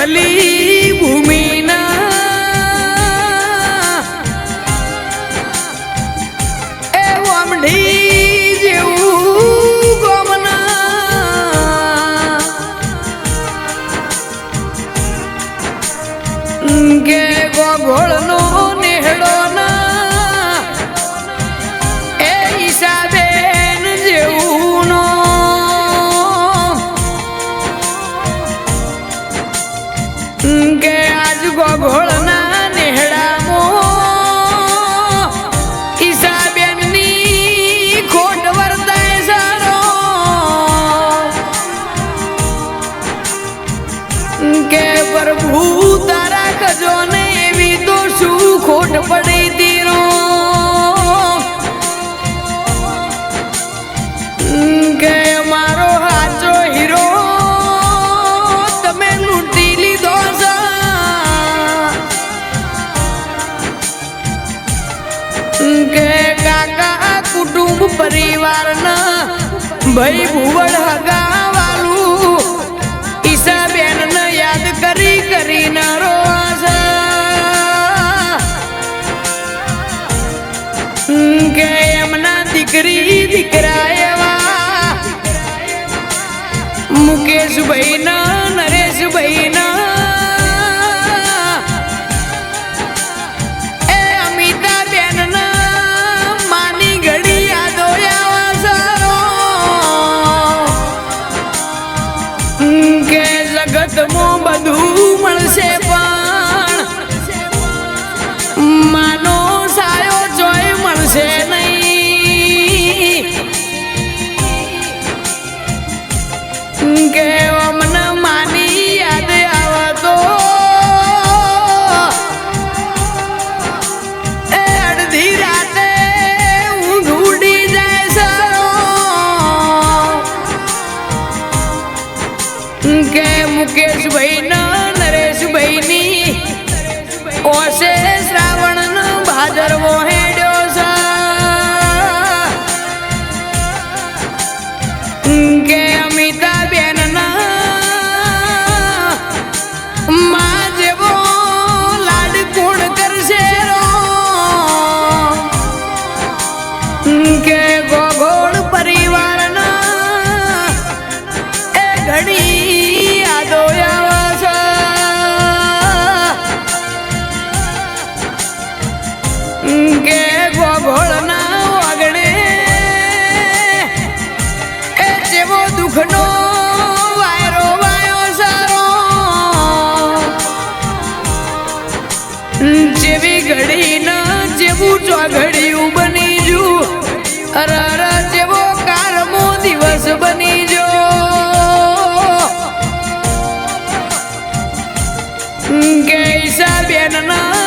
ભલી ભૂમિના એ વામઢી જેવું ગમના કે ને કે આજ ગોગોળના પરિવારના ભાઈ ભુવડ હગાવાલું. ઈશાબેનને યાદ કરી કરીને રોવાસ કે એમના દીકરી દીકરા એવા. મુકેશભાઈ જગમાં બધું મળશે પણ માનો સાયો જોઈ મળશે નહીં. કે અમને માની યાદ આવે તો એ અડધી રાતે હું જાય સરો. cares, baby? જેવી ઘડી ના, જેવું ચોઘડિયું બની જુ અર જેવો કારમો દિવસ બની જો કેસા બેન ના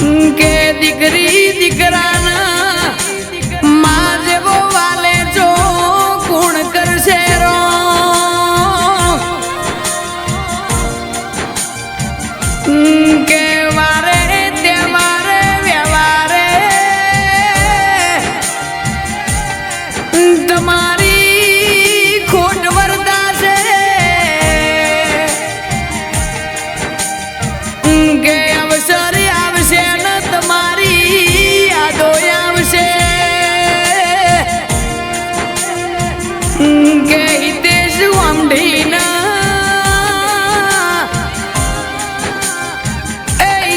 કે દીકરી દીકરા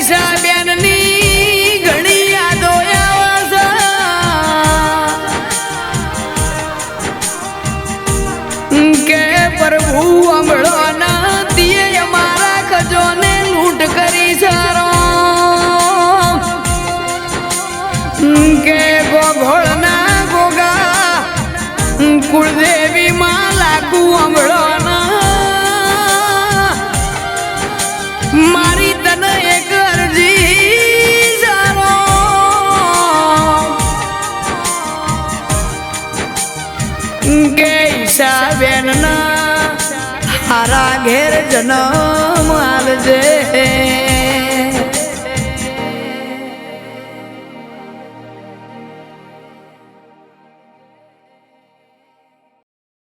Isabel. કુળદેવી માં લાગુ અમળોના મારી તને એક અરજી જાણો. કે ઈશાબેન ના હારા ઘેર જન્મ આલજે.